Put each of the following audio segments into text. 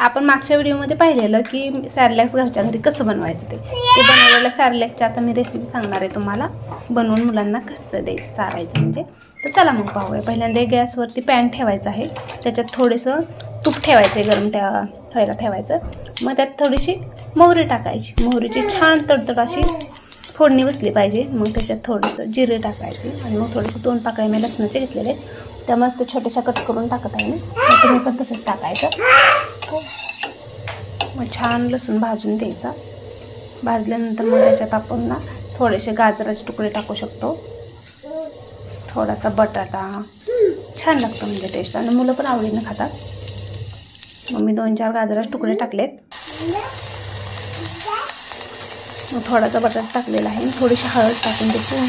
आपण मागच्या व्हिडिओमध्ये पाहिलेलं की सॅरलॅक्स घरच्या घरी कसं बनवायचं ते. ते बनवलेलं सॅरलॅक्सची आता मी रेसिपी सांगणार आहे तुम्हाला. बनवून मुलांना कसं द्यायचं चारायचं म्हणजे. तर चला मग पाहूया. पहिल्यांदा गॅसवरती पॅन ठेवायचं आहे. त्याच्यात थोडंसं तूप ठेवायचं आहे गरम त्या ठेवायला ठेवायचं. मग त्यात थोडीशी मोहरी टाकायची. मोहरीची छान तडतड अशी फोडणी बसली पाहिजे. मग त्याच्यात थोडंसं जिरे टाकायचे. आणि मग थोडेसे दोन पाकळ्या मी लसणाचे घेतलेले त्या मस्त छोट्याशा कट करून टाकत आहे मी. तुम्ही पण तसंच टाकायचं. मग छान लसूण भाजून द्यायचा. भाजल्यानंतर मग त्याच्यात आपण ना थोडेसे गाजराचे तुकडे टाकू शकतो. थोडासा बटाटा. छान लागतो म्हणजे टेस्ट आणि मुलं पण आवडीनं खातात. मग मी दोन चार गाजराचे तुकडे टाकलेत. मग थोडासा बटाटा टाकलेला आहे. थोडीशी हळद टाकून देते.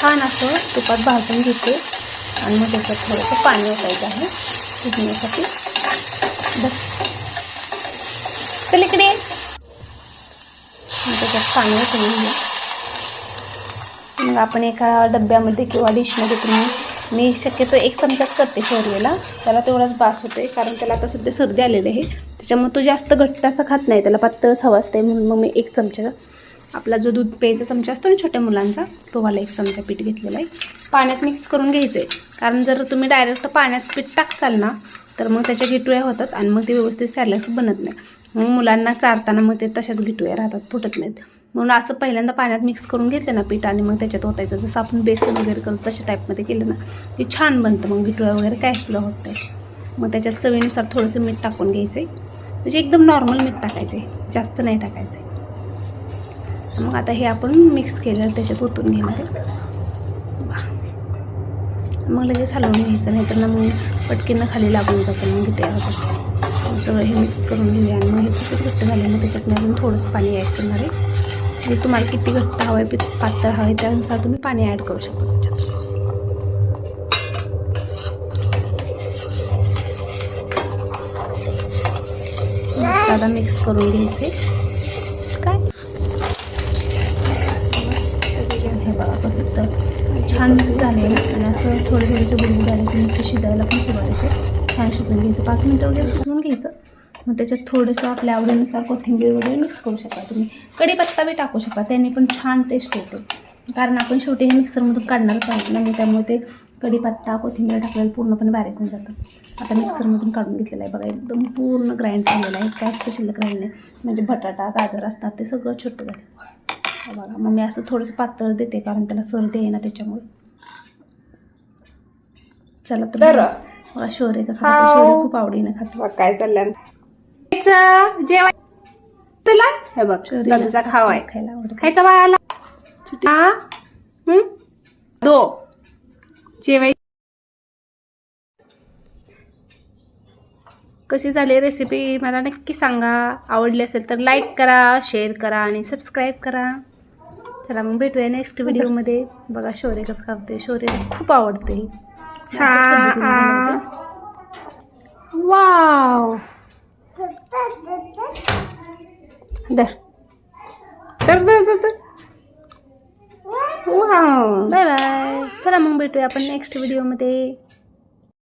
छान असं तुपात भाजून घेते. आणि मग त्याच्यात थोडंसं पाणी ओतायचं आहे. शिजण्यासाठी. चल इकडे. त्याच्यात पाणी ओतून मग आपण एका डब्यामध्ये किंवा डिशमध्ये तुम्ही मी शक्यतो एक चमचाच करते शौर्यला त्याला तेवढाच बास होते कारण त्याला आता सध्या सर्दी आलेली आहे. त्याच्यामुळे तो जास्त घट्ट असं खात नाही त्याला पातळच हवा असते म्हणून मग मी एक चमचा आपला जो दूध प्यायचा चमचा असतो ना छोट्या मुलांचा तो मला एक चमचा पीठ घेतलेला आहे. पाण्यात मिक्स करून घ्यायचं आहे कारण जर तुम्ही डायरेक्ट पाण्यात पीठ टाकचाल ना तर मग त्याच्या गिटुळ्या होतात आणि मग ते व्यवस्थित सॅलस बनत नाही. मग मुलांना चारताना मग ते तशाच गिटुया राहतात फुटत नाहीत. म्हणून असं पहिल्यांदा पाण्यात मिक्स करून घेतलं ना पीठ आणि मग त्याच्यात ओतायचं. जसं आपण बेसन वगैरे करतो तशा टाईपमध्ये केलं ना की छान बनतं मग गिटुया वगैरे काय सुद्धा होत नाही. मग त्याच्यात चवीनुसार थोडंसं मीठ टाकून घ्यायचं आहे म्हणजे एकदम नॉर्मल मीठ टाकायचं आहे जास्त नाही टाकायचं आहे मग आता हे आपण मिक्स केलेलं त्याच्यात ओतून घेणार आहे. मग लगेच हलवून घ्यायचं नाही तर ना मग पटकीनं खाली लागून जातं मग गिटया होतं सगळं हे मिक्स करून घेऊया. आणि मग हे खूपच घट्ट झाले मग त्याच्यात मी अजून थोडंसं पाणी ॲड करणार आहे. म्हणजे तुम्हाला किती घट्ट हवं आहे पातळ हवं आहे त्यानुसार तुम्ही पाणी ॲड करू शकता त्याच्यात. मस्त आता मिक्स करून घ्यायचे. काय? हे बघा कसं तर छान मिक्स झाले आणि असं थोडे थोडेसे बुडबुड आले की मस्त शिजायला पण सुरुवात होते. छान शिजवून घ्यायचं पाच मिनटं वगैरे शिजवून घ्यायचं. मग त्याच्यात थोडंसं आपल्या आवडीनुसार कोथिंबीर वगैरे मिक्स करू शकता तुम्ही. कढीपत्ता बी टाकू शकता त्याने पण छान टेस्ट येते. कारण आपण शेवटी हे मिक्सरमधून काढणारच आहोत ना मग त्यामुळे ते कढीपत्ता कोथिंबीर टाकलेलं पूर्णपणे बारीक होऊन जातं. आता मिक्सरमधून काढून घेतलेलं आहे बघा एकदम पूर्ण ग्राइंड झालेलं आहे. काय शिल्लक राहिलं नाही. म्हणजे बटाटा गाजर असतात ते सगळं छोटं झालं. बघा मग मी असं थोडंसं पातळ देते कारण त्याला सर्दी आहे ना त्याच्यामुळे. चला तर तर बघा शोरे कसं खाते. शौर्य खूप आवडीनं खातो. बघ काय चाललंय. खायचं? तुला? हे बघ शौर्यला खावाय खायला आवडतं. खायचा बाळाला? हा हं? दो. जेवाय कशी झाली रेसिपी मला नक्की सांगा. आवडली असेल तर लाईक करा शेअर करा आणि सबस्क्राईब करा. चला मग भेटूया नेक्स्ट व्हिडिओमध्ये बघा शौर्य कसं करते. शौर्य खूप आवडते. ही. मी अशाच पद्धतीने बनवते. वाव दर तर तर तर तर वाव बाय बाय चला मग भेटूया आपण नेक्स्ट व्हिडिओमध्ये